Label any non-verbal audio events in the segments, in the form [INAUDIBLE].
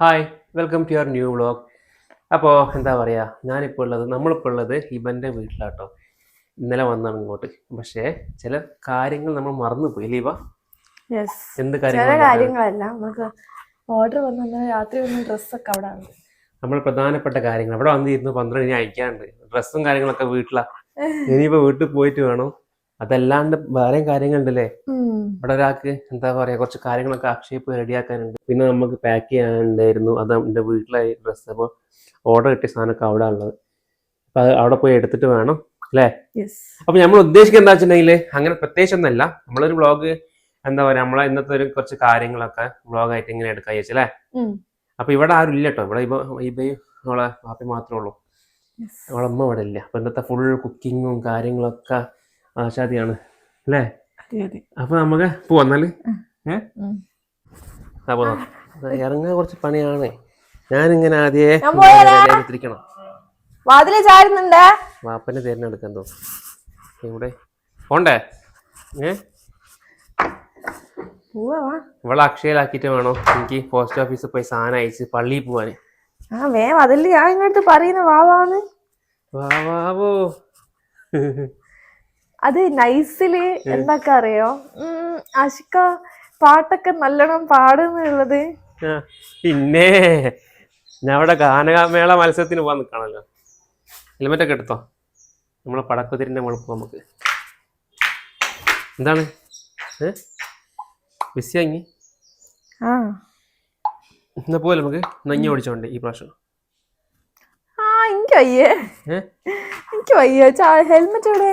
Hi welcome to your new vlog അപ്പോൾ എന്താ പറയുക ഞാനിപ്പോൾ ഉള്ളത് നമ്മളിപ്പോൾ ഉള്ളത് ഇവന്റെ വീട്ടിലാട്ടോ. ഇന്നലെ വന്നാണ് ഇങ്ങോട്ട്. പക്ഷേ ചില കാര്യങ്ങൾ നമ്മൾ മറന്നുപോയി ലീവ യെസ് എന്ത് ചില കാര്യങ്ങൾ കാര്യങ്ങളല്ല നമുക്ക് ഓർഡർ വന്ന രാത്രി വന്ന ഡ്രസ്സൊക്കെ അവിടെ ഉണ്ട് നമ്മൾ പ്രധാനപ്പെട്ട കാര്യങ്ങൾ അവിടെ വന്നിരുന്നു പന്ത്രണ്ട് ഇനി അയക്കാണ്ട്. ഡ്രസ്സും കാര്യങ്ങളൊക്കെ വീട്ടിലാ. ഇനിയിപ്പോൾ വീട്ടിൽ പോയിട്ട് വേണം. അതല്ലാണ്ട് വേറെയും കാര്യങ്ങളുണ്ടല്ലേ? ഇവിടെ ഒരാൾക്ക് എന്താ പറയാ കുറച്ച് കാര്യങ്ങളൊക്കെ അക്ഷയപ്പ് റെഡിയാക്കാനുണ്ട് പിന്നെ നമുക്ക് പാക്ക് ചെയ്യാനുണ്ടായിരുന്നു. അത് എന്റെ വീട്ടിലായി ഡ്രസ്സ് അപ്പോൾ ഓർഡർ കിട്ടിയ സാധനമൊക്കെ അവിടെ ഉള്ളത്. അപ്പോൾ അത് അവിടെ പോയി എടുത്തിട്ട് വേണം അല്ലേ? യെസ് അപ്പൊ നമ്മൾ ഉദ്ദേശിക്കുന്നത് എന്താ വെച്ചിട്ടുണ്ടെങ്കിൽ അങ്ങനെ പ്രത്യേകിച്ചൊന്നല്ല നമ്മളൊരു വ്ളോഗ് എന്താ പറയാ നമ്മളെ ഇന്നത്തെ ഒരു കുറച്ച് കാര്യങ്ങളൊക്കെ വ്ളോഗായിട്ട് ഇങ്ങനെ എടുക്കാൻ അല്ലേ? അപ്പൊ ഇവിടെ ആരും ഇല്ല കേട്ടോ. ഇവിടെ ഇപ്പൊ ഇബയും നമ്മളെ പാപ്പി മാത്രമേ ഉള്ളൂ. നമ്മളമ്മ ഇവിടെ ഇല്ല. അപ്പൊ ഇന്നത്തെ ഫുൾ കുക്കിങ്ങും കാര്യങ്ങളൊക്കെ ആശാദിയാണ് അല്ലേ? അപ്പൊ നമുക്ക് ഉം. അപ്പൊ ഇറങ്ങാൻ കുറച്ച് പണിയാണ്. ഞാനിങ്ങനെ ആദ്യേ വാതിൽ ചാരുന്നുണ്ട്. വാപ്പനെ തിരഞ്ഞെടുക്കാൻ തോന്നും ഇവിടെ പോണ്ടേ? ഏ. ഇവളെ അക്ഷയയിലാക്കിയിട്ട് വേണോ? എനിക്ക് പോസ്റ്റ് ഓഫീസിൽ പോയി സാധനം അയച്ച് പള്ളിയിൽ പോവാന്. ആ വേം അതല്ലേ ഞാൻ ഇങ്ങോട്ട് പറയുന്ന വാവാന്ന് വാ വാവോ അത് നൈസിൽ എന്തൊക്കെ അറിയോ? ആഷിക്ക പാട്ടൊക്കെ നല്ലോണം പാടുന്നുള്ളത് പിന്നെ ഞാൻ അവിടെ ഗാനമേള മത്സരത്തിന് പോകാൻ നിൽക്കണല്ലോ ഹെൽമെറ്റൊക്കെ എടുത്തോ? നമ്മളെ പടക്കുതിരിന്റെ മുകളിൽ നമുക്ക്. എന്താണ്? ഏ? ആങ്ങി ആ. എന്നാ പോലെ നമുക്ക്? നഞ്ഞ ഓടിച്ചോണ്ട് ഈ പ്രാവശ്യം? ആ എനിക്ക് വയ്യേ. എനിക്ക് വയ്യ. ഹെൽമെറ്റ് എവിടെ?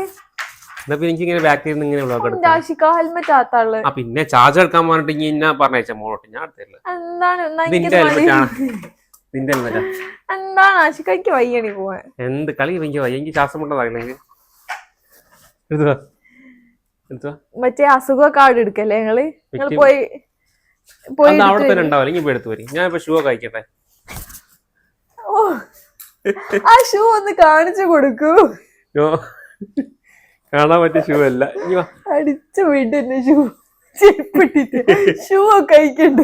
എന്നാ പിന്നെ എനിക്ക് ഇങ്ങനെ ബാക്കിൽ നിന്ന് ഇങ്ങനെ വ്ളോഗ് എന്റെ എടുക്കാം ആഷിക്ക ഹെൽമെറ്റ് ആത്താൾ. ആ പിന്നെ ചാർജ് എടുക്കാൻ പറഞ്ഞിട്ട് ഇനി എന്നാ പറഞ്ഞയച്ച? മോളോട്ട് ഞാൻ എടുത്തില്ല എന്താണ്? എന്നാ നിന്റെ എനിക്കത് ഹെൽമെറ്റ് ആണ്? നിന്റെ ഹെൽമെറ്റാ എന്താണ് ആഷിക്ക എനിക്ക് വയ്യണി പോവാൻ. എന്ത് കളി എനിക്ക് വയ്യ? എനിക്ക് ശ്വാസം മുട്ടതാകില്ലെങ്കിൽ എടുത്തോ? എടുത്തോ? മറ്റേ അസുഖ കാർഡ് എടുക്കല്ലേ ഞങ്ങൾ പോയി പോയി അവിടെ തന്നെ ഉണ്ടാവില്ല ഇനി എടുത്തു വരും. ഞാൻ ഇപ്പൊ ഷൂ ഒക്കെ അയക്കട്ടെ? ഓ. ആ ഷൂ ഒന്ന് കാണിച്ചു കൊടുക്കൂ. കാണാൻ പറ്റിയ ഷൂ അല്ല. അടിച്ചു വീട്ട് എന്നെ ഷൂ ചെരുപ്പിട്ടിട്ട്. ഷൂ ഒക്കെ അയക്കണ്ട്.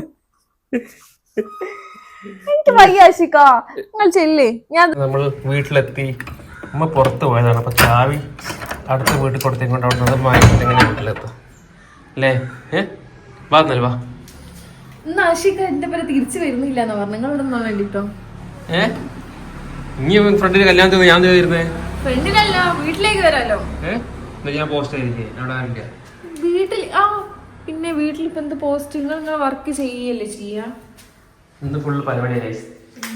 എനിക്ക് വയ്യ നിങ്ങൾ ചെല്ലേ? ഞാൻ നമ്മൾ വീട്ടിലെത്തി. അമ്മ പുറത്ത് പോയതാണ്. അപ്പൊ ചാവി അടുത്ത വീട്ടിൽ കൊടുത്തേക്കൊണ്ട് അവിടെ നിന്ന് വാങ്ങിച്ചിട്ട് എങ്ങനെ വീട്ടിലെത്തും. അല്ലേ? ഏ? വാ എന്നാൽ വാ. ഇന്ന് ആശിക്ക എന്റെ പേരെ തിരിച്ചു വരുന്നില്ല എന്ന് പറഞ്ഞു. നിങ്ങൾ ഇവിടെ നിന്നാ വേണ്ടിട്ടോ. ഏ? ഇനി ഫ്രണ്ടിന് കല്യാണത്തിന് ഞാൻ വരുന്നേ? ഫ്രണ്ടിലല്ല വീട്ടിലേക്ക് വരാലോ. ഏ? എന്നാ ഞാൻ പോസ്റ്റ് ആയിരിക്കേ അവിടെ വീട്ടിൽ ആ പിന്നെ വീട്ടിൽ ഇപ്പൊ എന്ത് പോസ്റ്റ് നിങ്ങൾ നിങ്ങൾ വർക്ക് ചെയ്യല്ലേ ചെയ്യാ? ഇന്ന് ഫുള്ള് പരിപാടിയായി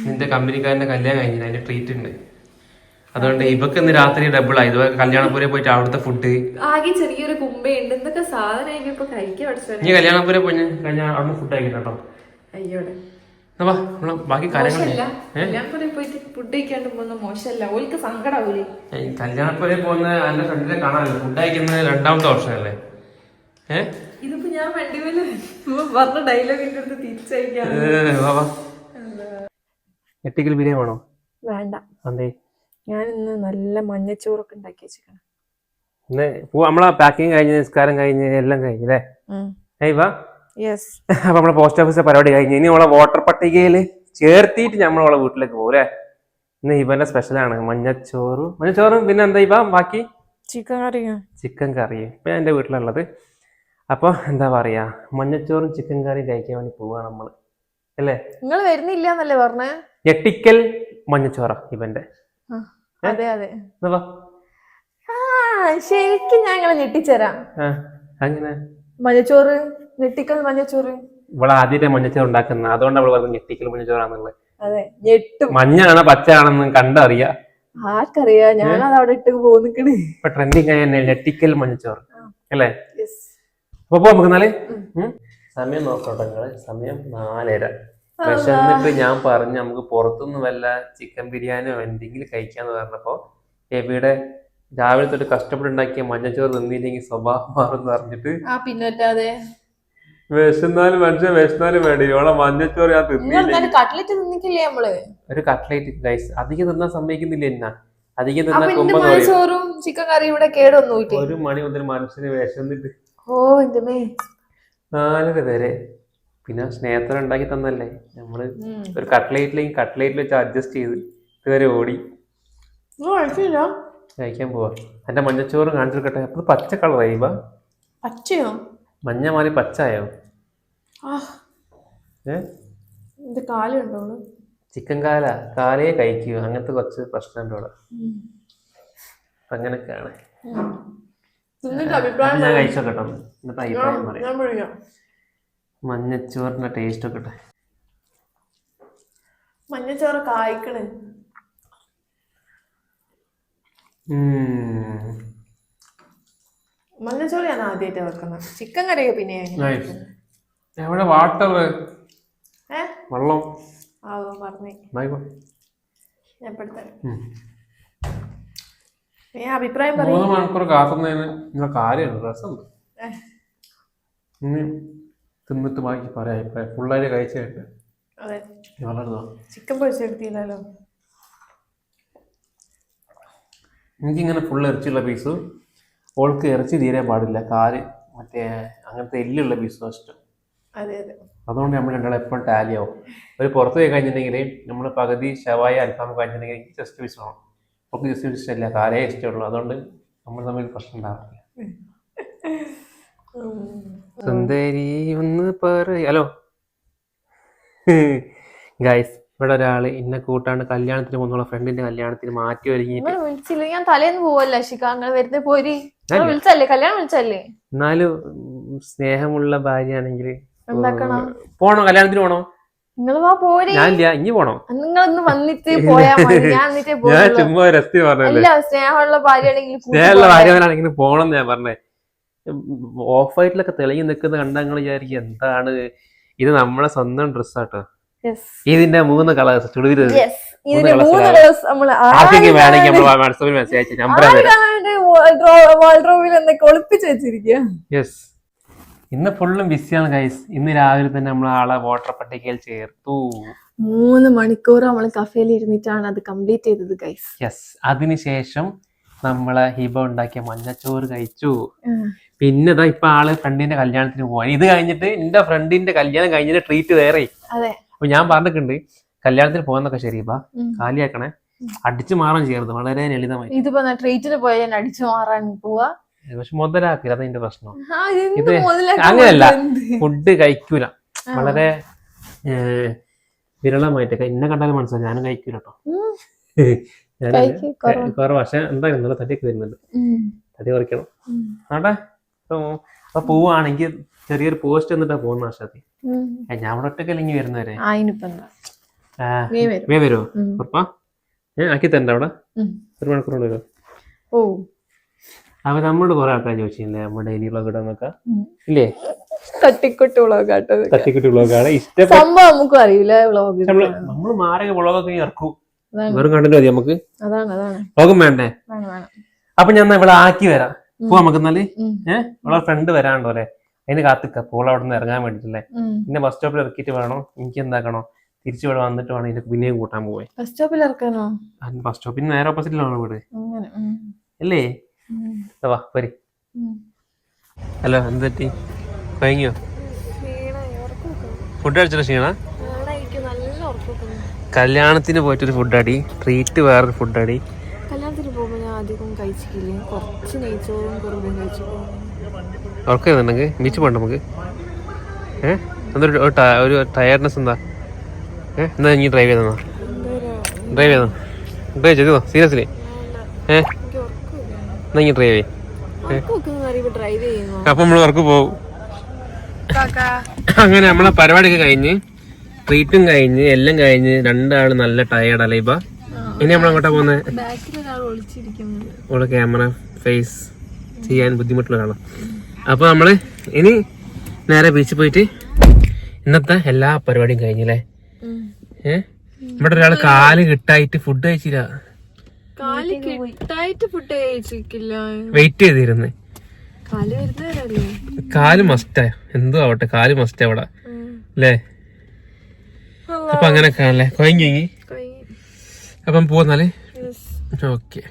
നിന്റെ കമ്പനിക്കാരന്റെ കല്യാണം കഴിഞ്ഞില്ല അതിന്റെ ട്രീറ്റ് ഉണ്ട്. അതുകൊണ്ട് ഇവക്ക് ഇന്ന് രാത്രി ഡബിൾ ആയി ഇതുപോലെ പോയിട്ട് അവിടുത്തെ ഫുഡ് ആകെ ചെറിയൊരു കുമ്പയുണ്ട്. എന്തൊക്കെ സാധനം ഇപ്പൊ കഴിക്കാൻ പഠിച്ചോനെ ഇനി കല്യാണപ്പുര പോയി കഴിഞ്ഞാൽ അവിടുന്ന് ഫുഡ് കേട്ടോ. അയ്യോടെ. എന്നാ വാ ബാക്കി കാര്യങ്ങൾ മോശമല്ല പോയി ഫുഡ് കഴിക്കാണ്ട് പോകുന്ന എന്റെ ഫ്രണ്ടിനെ കാണാനല്ലോ. ഫുഡ് അയക്കുന്നത് രണ്ടാമത്തെ ഓപ്ഷനല്ലേ? ഏ? ഇതിപ്പോ ഞാൻ വണ്ടി പറഞ്ഞ ഡയലോഗ് എന്റെ അടുത്ത് തിരിച്ചയക്കാൻ വാ വാ. എട്ടിക്കൽ ബിരിയാണി വേണോ? വേണ്ട. അതെ ഞാൻ ഇന്ന് നല്ല മഞ്ഞച്ചോറൊക്കെ ഉണ്ടാക്കി വെച്ചേക്കണം നമ്മളാ നമ്മളെ പാക്കിങ് കഴിഞ്ഞ് നിസ്കാരം കഴിഞ്ഞ് എല്ലാം കഴിഞ്ഞല്ലേ ഏയ് വാ. [LAUGHS] അപ്പൊ നമ്മളെ പോസ്റ്റ് ഓഫീസിലെ പരിപാടി കഴിഞ്ഞ്. ഇനി നമ്മളെ വോട്ടർ പട്ടികയിൽ ചേർത്തിട്ട് നമ്മൾ നമ്മളെ വീട്ടിലേക്ക് പോകും അല്ലേ? ഇന്ന് ഇവന്റെ സ്പെഷ്യലാണ് മഞ്ഞച്ചോറും മഞ്ഞച്ചോറും പിന്നെ എന്താ ഇവ? ബാക്കി? ചിക്കൻ കറിയും. ചിക്കൻ കറിയും. ഇപ്പൊ ഞാൻ എന്റെ വീട്ടിലുള്ളത്. അപ്പൊ എന്താ പറയാ? മഞ്ഞച്ചോറും ചിക്കൻ കറിയും കഴിക്കാൻ വേണ്ടി പോവാ നമ്മൾ. അല്ലേ? നിങ്ങൾ വരുന്നില്ല എന്നല്ലേ പറഞ്ഞേ? ഞെട്ടിക്കൽ മഞ്ഞച്ചോറ ഇവന്റെ. അതെ അതെ. ശരിക്കും ഞാൻ ഞെട്ടിച്ചേരാ. അങ്ങനെ മഞ്ഞച്ചോറ് ഞെട്ടിക്കൽ മഞ്ഞച്ചോറ്. ഇവിടെ ആദ്യത്തെ മഞ്ഞച്ചോറ് ഉണ്ടാക്കുന്ന അതുകൊണ്ട് അവൾ പറഞ്ഞു ഞെട്ടിക്കൽ മഞ്ഞച്ചോറാന്നുള്ളത് അതെ ഞെട്ടും. മഞ്ഞാണോ പച്ചയാണെന്ന് കണ്ടറിയാ. ആർക്കറിയാ? ഞാനത് അവിടെ ഇട്ട് പോന്നിക്കണ്. ഇപ്പൊ ട്രെൻഡിങ് ആയ ഞെട്ടിക്കൽ മഞ്ഞച്ചോറ്. അല്ലേ? അപ്പൊ പോ നമുക്ക് നാളെ സമയം നോക്കട്ടെ നിങ്ങൾ. സമയം നാലര. വിശന്നിട്ട് ഞാൻ പറഞ്ഞു നമുക്ക് പുറത്തുനിന്ന് വല്ല ചിക്കൻ ബിരിയാണിയോ എന്തെങ്കിലും കഴിക്കാന്ന് പറഞ്ഞപ്പോ എവിടെ രാവിലെ തൊട്ട് കഷ്ടപ്പെട്ടുണ്ടാക്കിയ മഞ്ഞച്ചോറ് തിന്നില്ലെങ്കിൽ സ്വഭാവം മാറും പറഞ്ഞിട്ട് ആ പിന്നല്ലാതെ. വിശന്നാലും മനുഷ്യൻ വിശന്നാലും വേണ്ടി. ഇവളെ മഞ്ഞച്ചോറ് ഞാൻ തിന്നില്ല കട്ട്ലറ്റ് തിന്നിക്കില്ലേ നമ്മൾ? ഒരു കട്ട്ലേറ്റ് ഗൈസ് അധികം തിന്നാൻ സമ്മതിക്കുന്നില്ല എന്നാ അധികം നിന്നാ തിന്നാൻ മഞ്ഞച്ചോറും ചിക്കൻ കറിയും ഇവിടെ കേടൊന്നുമില്ലേ ഒരു മണി മുതൽ മനുഷ്യന് വിശന്നിട്ട്. ഓ എന്റെ നാലര വരെ. പിന്നെ സ്നേഹത്തിന് ഉണ്ടാക്കി തന്നല്ലേ? നമ്മൾ ഒരു കട്ട്ലേറ്റിലേക്ക് കട്ട്ലേറ്റിൽ വെച്ച് അഡ്ജസ്റ്റ് ചെയ്ത് ഇതുവരെ ഓടി. കഴിക്കാൻ പോവാ. എന്റെ മഞ്ഞച്ചോറ് കാണിച്ചെടുക്കട്ടെ. അപ്പൊ പച്ച കളറായി ബാ. പച്ചയോ? മഞ്ഞ മാറി പച്ചായോ ഇത് കാലുണ്ടോ ചിക്കൻ കാല കാലയെ കഴിക്കുക അങ്ങനത്തെ കുറച്ച് പ്രശ്നമുണ്ട് ഇവിടെ അങ്ങനൊക്കെയാണ്. ഞാൻ കഴിച്ചോക്കട്ടോ. എന്നിട്ട് അഭിപ്രായം പറയാം. മഞ്ഞച്ചോറിന്റെ ടേസ്റ്റ് ഒക്കെ മഞ്ഞച്ചോറ് കായ്ക്കണ്. ഞാൻ ആദ്യമായിട്ട് വെക്കുന്നത്. ചിക്കൻ കറിയൊക്കെ പിന്നെ? എവിടെ വാട്ടർ വെള്ളം. ആ പറഞ്ഞേ. ഞാൻ. അഭിപ്രായം പറയും. മൂന്ന് മണിക്കൂർ കാത്തുന്നതിന് നിങ്ങൾ കാര്യമാണ് രസമുണ്ട്. ഇനി തിന്നിട്ട് ബാക്കി പറയാം. അഭിപ്രായം പിള്ളേര് കഴിച്ചിട്ട് അതെ. വളർന്നോ ചിക്കൻ പൊരിച്ചെടുത്തില്ലല്ലോ എനിക്കിങ്ങനെ ഫുൾ ഇറച്ചിയുള്ള പീസ് ഓൾക്ക് ഇറച്ചി തീരെ പാടില്ല കാൽ മറ്റേ അങ്ങനത്തെ എല്ലുള്ള പീസും ഇഷ്ടം. അതെ അതെ. അതുകൊണ്ട് നമ്മൾ രണ്ടാളും എപ്പോഴും ടാലി ആവും. ഒരു പുറത്ത് പോയി കഴിഞ്ഞിട്ടുണ്ടെങ്കിൽ നമ്മൾ പകുതി ഷവായ അൽഫാം കഴിഞ്ഞിട്ടുണ്ടെങ്കിൽ എനിക്ക് ജസ്റ്റ് പീസ് വേണം. അവൾക്ക് ജസ്റ്റ് പീസ് ഇഷ്ടമില്ല കാലേ ഇഷ്ടമുള്ളൂ. അതുകൊണ്ട് നമ്മൾ തമ്മിൽ പ്രശ്നം ഉണ്ടാവില്ല സുന്ദരി ഒന്ന് പറ ഹലോ. [LAUGHS] ഗൈസ് ഇവിടെ ഒരാൾ ഇന്ന കൂട്ടാണ്ട് കല്യാണത്തിന് പോകുന്നുള്ള ഫ്രണ്ടിന്റെ കല്യാണത്തിന് മാറ്റി ഒരുങ്ങിയിട്ട് നിങ്ങൾ വിളിച്ചില്ല? ഞാൻ തലേന്ന് പോവല്ല ശിഖ നിങ്ങൾ വരുന്ന പോരി. ഞാൻ. വിളിച്ചല്ലേ? കല്യാണം വിളിച്ചല്ലേ? എന്നാലും സ്നേഹമുള്ള ഭാര്യയാണെങ്കിൽ എന്താക്കണം? പോണോ? കല്യാണത്തിന് പോണോ? നിങ്ങൾ വാ പോരി. ഞാനില്ല. ഇനി പോണോ? നിങ്ങളൊന്ന് വന്നിട്ട് പോയാ മതി. ഞാൻ എന്നിട്ടേ ഞാൻ പോയുള്ളൂ ചുമ്മാ രസ്തി പറഞ്ഞല്ലേ അല്ല സ്നേഹമുള്ള ഭാര്യയാണെങ്കിൽ കൂട്ടി സ്നേഹമുള്ള പോരെ. ഭാര്യമാരാണെങ്കിൽ പോണം ഞാൻ പറഞ്ഞേ. ഓഫ് വൈറ്റിലൊക്കെ തെളിഞ്ഞു നിൽക്കുന്ന കണ്ടാ നിങ്ങൾ വിചാരിക്കും എന്താണ്? ഇത് നമ്മളെ സ്വന്തം ഡ്രസ്സാട്ടോ. ഇതിന്റെ മൂന്ന് കളേഴ്സ് ചുടുതിര് Yes. ഇതിന് colours മൂന്ന് ആണ്. ദിവസം നമ്മൾ ആർക്കെങ്കിലും വേണമെങ്കിൽ നമ്മൾ വാട്സാപ്പിൽ മെസ്സേജ് അയച്ചു നമ്പർ വാൾഡ്രോബിൽ എന്തൊക്കെ ഒളിപ്പിച്ച് വെച്ചിരിക്കുക യെസ് ഇന്ന് ഫുള്ളും ബിസിയാണ് ഗൈസ് ഇന്ന് രാവിലെ തന്നെ നമ്മൾ ആളെ വോട്ടർ പട്ടികയിൽ ചേർത്തു. മൂന്ന് മണിക്കൂർ നമ്മൾ കഫേയിൽ ഇരുന്നിട്ടാണ് അത് കംപ്ലീറ്റ് ചെയ്തത് ഗൈസ് യെസ് അതിനുശേഷം നമ്മളെ ഹിബ ഉണ്ടാക്കിയ മഞ്ഞച്ചോറ് കഴിച്ചു. പിന്നെ ഇതാ ഇപ്പൊ ആൾ ഫ്രണ്ടിന്റെ കല്യാണത്തിന് പോവാൻ ഇത് കഴിഞ്ഞിട്ട് എന്റെ ഫ്രണ്ടിന്റെ കല്യാണം കഴിഞ്ഞിട്ട് ട്രീറ്റ് വേറെ അതെ. അപ്പൊ ഞാൻ പറഞ്ഞിട്ടുണ്ട് കല്യാണത്തിന് പോകുന്നൊക്കെ ശരിപ്പാ. കാലിയാക്കണേ. അടിച്ചു മാറാൻ ചെയ്യരുത് വളരെ ലളിതമായി. ഇതിപ്പോ ട്രീറ്റിന് ഞാൻ അടിച്ചു മാറാൻ പോവാ? പക്ഷെ മുതലാക്കില്ല അതെന്റെ പ്രശ്നം. എന്ത് ഇത് അങ്ങനെയല്ല. ഫുഡ് കഴിക്കൂല. വളരെ വിരളമായിട്ട് എന്നെ കണ്ടാലും മനസ്സിലായി ഞാനും കഴിക്കൂല കേട്ടോ [LAUGHS] ഞാൻ കുറവാ. പക്ഷെ എന്തായാലും നല്ല തടിയൊക്കെ വരുന്നുണ്ട്. തടി കുറയ്ക്കണം. ആട്ടെ അപ്പൊ അപ്പൊ പോവാണെങ്കിൽ ചെറിയൊരു പോസ്റ്റ് എന്നിട്ടാ പോകുന്ന ഉം. ഞാൻ അവിടെ ഒറ്റക്കല്ലെങ്കിൽ വരുന്നവരെ വരും? വേ വരുമോ. ഉറപ്പാ? ഞാൻ ആക്കി തരണ്ട അവിടെ. ഒരു മണിക്കൂർ കൊണ്ട് വരുമോ ഓ. അപ്പൊ നമ്മളോട് കുറെ ആൾക്കാർ ചോദിച്ചില്ലേ നമ്മുടെ ഡെയിലി വ്ളോഗ് ഇടാന്നൊക്കെ. ഇല്ലേ? തട്ടിക്കുട്ടി വ്ളോഗ് കേട്ടത് തട്ടിക്കുട്ടി വ്ളോഗാണ് ഇഷ്ടപ്പെട്ട സംഭവം നമുക്കും അറിയില്ല വ്ളോഗ് നമ്മൾ മാറിയ വ്ളോഗൊക്കെ ഇറക്കും. വെറും കണ്ടന്റ് മതി നമുക്ക്? വ്ളോഗും വേണ്ടേ? വേണം വേണം. അപ്പൊ ഞാൻ ഇവിടെ ആക്കി വരാം. പോവാ നമുക്ക് എന്നാൽ? ഏഹ് ഫ്രണ്ട് വരാണ്ടോ അല്ലെ? അതിന് കാത്തിക്ക. പോൾ അവിടെ നിന്ന് ഇറങ്ങാൻ വേണ്ടിട്ടല്ലേ. പിന്നെ ബസ് സ്റ്റോപ്പിൽ ഇറക്കിയിട്ട് വേണോ? എനിക്ക് എന്താക്കണോ? തിരിച്ചു ഇവിടെ വന്നിട്ട് വേണം ഇതിന്റെ പിന്നെയും കൂട്ടാൻ പോവേ ബസ് സ്റ്റോപ്പിൽ ഇറക്കാനോ? ബസ് സ്റ്റോപ്പിന് നേരെ ഓപ്പോസിറ്റിലാണോ വീട്? അങ്ങനെ അല്ലേ. വാ വരി. ഹലോ എന്ത് പറ്റി കഴിഞ്ഞോ ഫുഡ് കഴിച്ചിട്ട് ക്ഷീണ? നല്ല പോയിട്ട് കല്യാണത്തിന് പോയിട്ടൊരു ഫുഡ് അടി. ട്രീറ്റ് വേറൊരു ഫുഡ് അടി. കല്യാണത്തിന് പോകുമ്പോൾ ഞാൻ അധികം കഴിച്ചിട്ടില്ല. കുറച്ച് നെയ്ച്ചോറും കുറവും കഴിച്ചു ഉറക്കം വരുന്നുണ്ടെങ്കിൽ ബീച്ച് പോകണ്ട നമുക്ക്. ഏഹ് എന്തൊരു ഒരു ടയർനെസ് എന്താ? ഏഹ് എന്താ ഇനി ഡ്രൈവ് ചെയ്തെന്നാ ഡ്രൈവ് ചെയ്തോ ഡ്രൈവ് ചെയ്തോ സീരിയസ്ലി ഏഹ് എന്നാ ഇനി ഡ്രൈവ് ചെയ്യും. അപ്പം നമ്മൾ വർക്ക് പോകും അങ്ങനെ നമ്മളെ പരിപാടിയൊക്കെ കഴിഞ്ഞ് ട്രീറ്റും കഴിഞ്ഞ് എല്ലാം കഴിഞ്ഞ് രണ്ടാൾ നല്ല ടയേർഡല്ലേ ഇപ്പൊ ഇനി നമ്മൾ അങ്ങോട്ടാ പോകുന്നത് ഒളിച്ചിരിക്കുന്നത് ഓളെ ക്യാമറ ഫേസ് ചെയ്യാൻ ബുദ്ധിമുട്ടുള്ള ഒരാളാണ് അപ്പൊ നമ്മൾ ഇനി നേരെ ബീച്ചിൽ പോയിട്ട് ഇന്നത്തെ എല്ലാ പരിപാടിയും കഴിഞ്ഞില്ലേ? ഏഹ് ഇവിടെ ഒരാൾ കാൽ കിട്ടായിട്ട് ഫുഡ് കഴിച്ചില്ല. വെയിറ്റ് ചെയ്തിരുന്നു. കാൽ മസ്റ്റാ എന്തോ ആവട്ടെ കാൽ മസ്റ്റ് അവിടെ അല്ലേ അപ്പൊ അങ്ങനെ കാണല്ലേ കൊയങ്ങി അപ്പം പോന്നാൽ? ഓക്കെ.